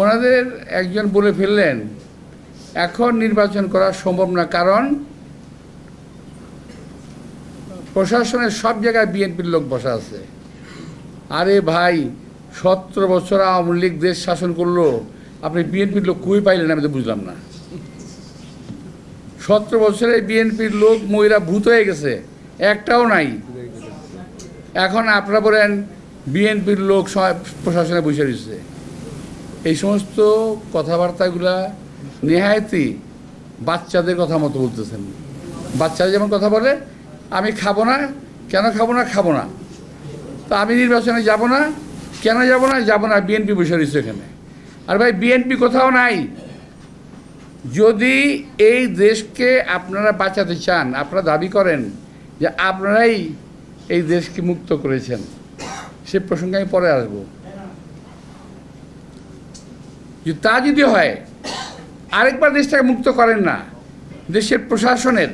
ওনাদের একজন বলে ফেললেন, এখন নির্বাচন করা সম্ভব না, কারণ প্রশাসনের সব জায়গায় বিএনপির লোক বসা আছে। আরে ভাই, সতেরো বছর আওয়ামী লীগ দেশ শাসন করল, আপনি বিএনপির লোক কই পাইলেন আমি তো বুঝলাম না। সতেরো বছরে বিএনপির লোক মহিলা ভূত হয়ে গেছে, একটাও নাই। এখন আপনারা বলেন, বিএনপির লোক সব প্রশাসনে বসে রয়েছে। এই সমস্ত কথাবার্তাগুলা নেহায়তি বাচ্চাদের কথা মতো বলতেছেন। বাচ্চারা যেমন কথা বলে, আমি খাব না, কেন খাব না খাব না। তা আমি নির্বাচনে যাব না, কেন যাব না যাব না, বিএনপি বসে রয়েছে এখানে। আর ভাই, বিএনপি কোথাও নাই। যদি এই দেশকে আপনারা বাঁচাতে চান, আপনারা দাবি করেন যে আপনারাই এই দেশকে মুক্ত করেছেন, সে প্রসঙ্গে আমি পরে আসব। তা যদি হয় আরেকবার দেশটাকে মুক্ত করেন না। দেশের প্রশাসনের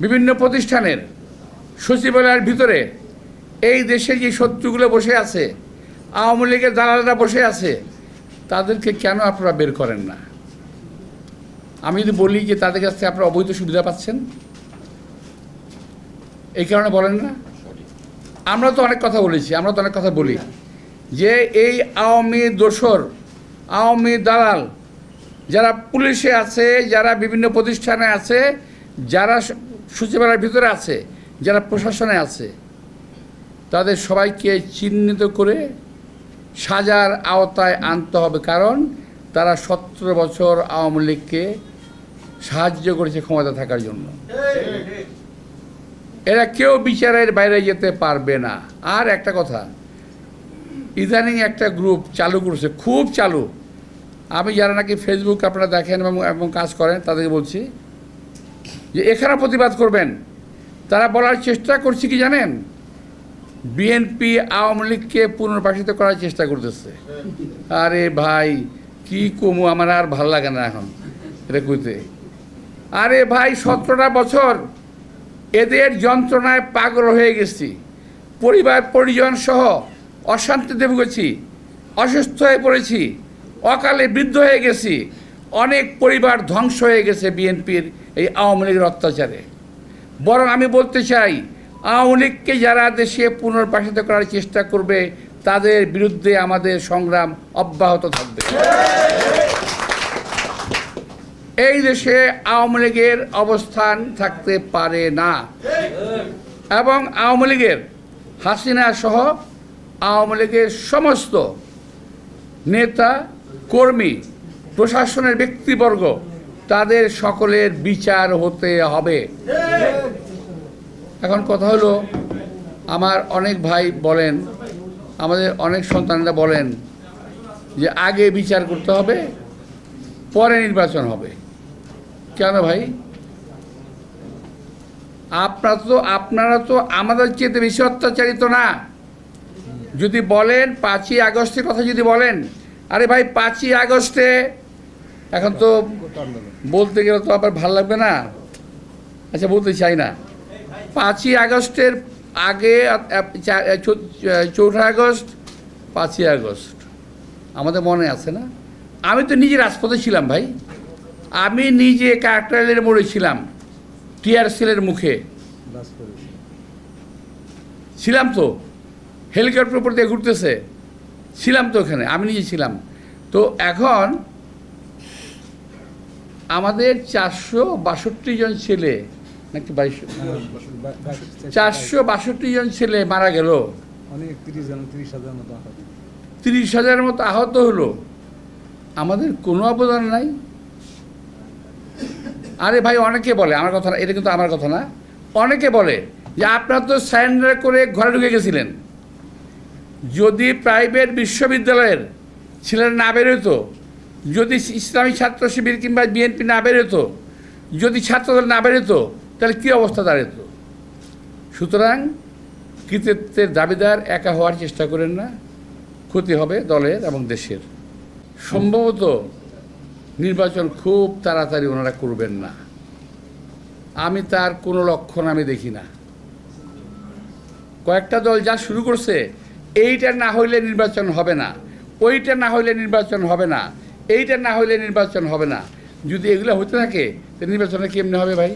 বিভিন্ন প্রতিষ্ঠানের সচিবালয়ের ভিতরে এই দেশে যে শত্রুগুলো বসে আছে আওয়ামী লীগের দালালরা বসে আছে তাদেরকে কেন আপনারা বের করেন না? আমি যদি বলি যে তাদের কাছ থেকে আপনারা অবৈধ সুবিধা পাচ্ছেন এই কারণে বলেন না? আমরা তো অনেক কথা বলেছি আমরা তো অনেক কথা বলি। যে এই আওয়ামী দোসর আওয়ামী দালাল যারা পুলিশে আছে যারা বিভিন্ন প্রতিষ্ঠানে আছে যারা সচিবালয়ের ভিতরে আছে যারা প্রশাসনে আছে তাদের সবাইকে চিহ্নিত করে সাজার আওতায় আনতে হবে কারণ তারা সতেরো বছর আওয়ামী লীগকে সাহায্য করেছে ক্ষমতা থাকার জন্য। এরা কেউ বিচারের বাইরে যেতে পারবে না। আর একটা কথা ইদানিং একটা গ্রুপ চালু করছে, খুব চালু। আমি যারা নাকি ফেসবুক আপনারা দেখেন এবং কাজ করেন, তাদেরকে বলছি যে এখানে প্রতিবাদ করবেন। তারা বলার চেষ্টা করছে কি জানেন? বিএনপি আওয়ামী লীগকে পুনর্বাসিত করার চেষ্টা করতেছে। আরে ভাই, কি কমু, আমার আর ভালো লাগে না এখন কইতে। আরে ভাই, সতেরোটা বছর এদের যন্ত্রণায় পাগল হয়ে গেছি। পরিবার, পরিজন সহ অশান্তিতে ভুগেছি, অসুস্থ হয়ে পড়েছি, অকালে বৃদ্ধ হয়ে গেছি, অনেক পরিবার ধ্বংস হয়ে গেছে বিএনপির এই আওয়ামী লীগের অত্যাচারে। বরং আমি বলতে চাই, আওয়ামী লীগকে যারা দেশে পুনর্বাসিত করার চেষ্টা করবে, তাদের বিরুদ্ধে আমাদের সংগ্রাম অব্যাহত থাকবে। এই দেশে আওয়ামী লীগের অবস্থান থাকতে পারে না। এবং আওয়ামী লীগের হাসিনা সহ আওয়ামী লীগের সমস্ত নেতা, কর্মী, প্রশাসনের ব্যক্তিবর্গ, তাদের সকলের বিচার হতে হবে। এখন কথা হলো, আমার অনেক ভাই বলেন, আমাদের অনেক সন্তানরা বলেন যে আগে বিচার করতে হবে, পরে নির্বাচন হবে। কেন ভাই? আপনারা তো আপনারা তো আমাদের চেয়ে বেশি অত্যাচারিত না। যদি বলেন পাঁচই আগস্টের কথা যদি বলেন আরে ভাই পাঁচই আগস্টে এখন তো বলতে গেলে তো আবার ভালো লাগবে না। আচ্ছা বলতে চাই না। পাঁচই আগস্টের আগে চৌঠা আগস্ট পাঁচই আগস্ট। আমাদের মনে আছে না? আমি তো নিজে রাজপথে ছিলাম ভাই। আমি নিজে কাকরাইলের মোড়ে ছিলাম টিআর সেলের মুখে। ছিলাম তো। হেলিকপ্টার উপর দিয়ে ঘুরতেছে। ছিলাম তো ওখানে আমি নিজে ছিলাম। তো এখন আমাদের চারশো বাষট্টি জন ছেলে নাকি বাইশশো চারশো বাষট্টি জন ছেলে মারা গেল। অনেক তিরিশ হাজার মতো আহত। তিরিশ হাজারের মতো আহত হলো। আমাদের কোনো অবদান নাই। আরে ভাই অনেকে বলে আমার কথা না এটা কিন্তু আমার কথা না। অনেকে বলে যে আপনারা তো স্যারেন্ডার করে ঘরে ঢুকে গেছিলেন। যদি প্রাইভেট বিশ্ববিদ্যালয়ের ছেলেরা না বেরোতো, যদি ইসলামী ছাত্র শিবির কিংবা বিএনপি না বেরোতো, যদি ছাত্রদল না বেরোতো, তাহলে কী অবস্থা দাঁড়াতো? সুতরাং কৃতিত্বের দাবিদার একা হওয়ার চেষ্টা করেন না, ক্ষতি হবে দলের এবং দেশের। সম্ভবত নির্বাচন খুব তাড়াতাড়ি ওনারা করবেন না। আমি তার কোনো লক্ষণ আমি দেখি না। কয়েকটা দল যা শুরু করছে এইটা না হইলে নির্বাচন হবে না। ওইটা না হইলে নির্বাচন হবে না। এইটা না হইলে নির্বাচন হবে না। যদি এগুলো হতে থাকে, তো নির্বাচনে কেমনে হবে ভাই?